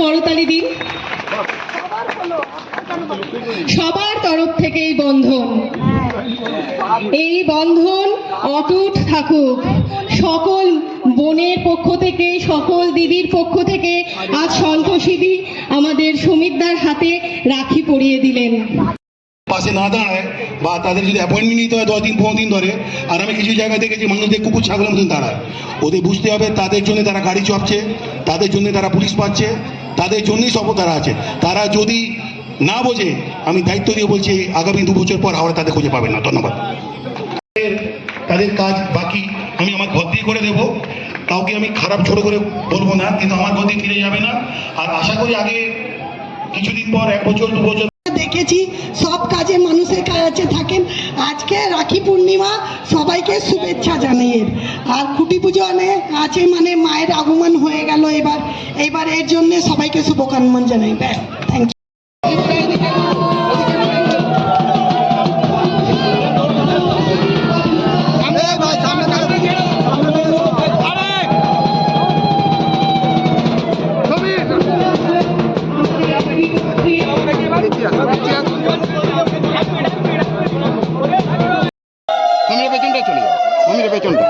করতালি দিন। সবার তরফ থেকে এই বন্ধন। এই বন্ধন অটুট থাকুক। সকল বোনের পক্ষ থেকে, সকল দিদির পক্ষ থেকে আজ সন্তোষীদি আমাদের সুমিতদার হাতে রাখি পরিয়ে দিলেন। পাশে না দাঁড়ায় বা তাদের যদি অ্যাপয়েন্টমেন্ট নিতে হয় দশ দিন, পনেরো দিন ধরে, আর আমি কিছু জায়গায় দেখেছি মানুষদের কুকুর, ছাগলের মতন দাঁড়ায়। ওদের বুঝতে হবে তাদের জন্য তারা গাড়ি চাপছে তাদের জন্য তারা পুলিশ পাচ্ছে তাদের জন্যই সব তারা আছে। তারা যদি না বোঝে, আমি দায়িত্ব দিয়ে বলছি আগামী দু বছর পর আমরা তাদের খুঁজে পাবেন না। ধন্যবাদ। তাদের কাজ বাকি, আমি আমার ঘর দিয়ে করে দেবো। কাউকে আমি খারাপ, ছোট করে বলব না, কিন্তু আমার ঘর দিয়ে ফিরে যাবে না। আর আশা করি আগে কিছুদিন পর, এক বছর, দু বছর দেখেছি, সব কাজে মানুষের কাছে থাকেন। আজকে রাখি পূর্ণিমা, সবাইকে শুভেচ্ছা জানিয়ে। আর খুঁটি পুজো আছে মানে মায়ের আগমন হয়ে গেল এবার। এবার এর জন্য সবাইকে শুভকামনা জানাই, ব্যাস থ্যাংক ইউ মমির পেছনটা চলে যাও মমির পেছনটা।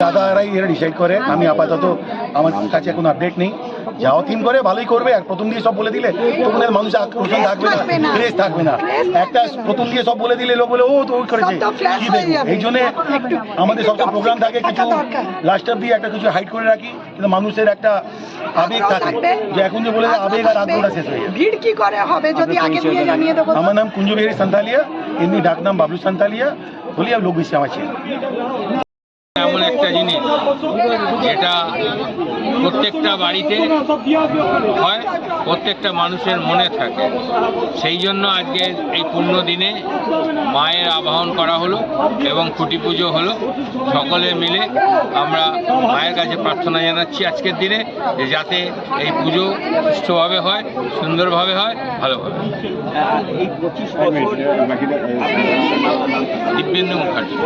দাদারাই এরা ডিসাইড করে, আমি আপাতত আমার কাছে কোনো আপডেট নেই। যাও থিম করে ভালোই করবে আর প্রথম দিয়ে সব বলে দিলে তখন মানুষ আকর্ষণ থাকবে না ক্রেজ থাকবে না। একটা প্রথম দিয়ে সব বলে দিলে লোক বলে ও তো ওই করেছে। এই জন্য আমাদের সবটা প্রোগ্রাম থাকে কিছু লাস্ট। লাস্ট অব্দি একটা কিছু হাইড করে রাখি কিন্তু মানুষের একটা আবেগ থাকে। যে এখন যে বলে আবেগ আর। আগ্রহটা শেষ হয়ে যাবে। ভিড় কি করে? হবে যদি আগে দিয়ে জানিয়ে দেবো আমার নাম কুঞ্জবিহারী সান্তালিয়া এমনি ডাক নাম বাবলু সান্তালিয়া বলি আর লোক বেশি আমার ছিল। এমন একটা জিনিস যেটা প্রত্যেকটা বাড়িতে হয় প্রত্যেকটা মানুষের মনে থাকে সেই জন্য আজকে এই পূর্ণ দিনে মায়ের আবাহন করা হলো এবং খুঁটি পুজো হলো সকলে মিলে আমরা মায়ের কাছে প্রার্থনা জানাচ্ছি আজকের দিনে যে যাতে এই পুজো সুষ্ঠুভাবে হয় সুন্দরভাবে হয় ভালোভাবে 몇명 갈지.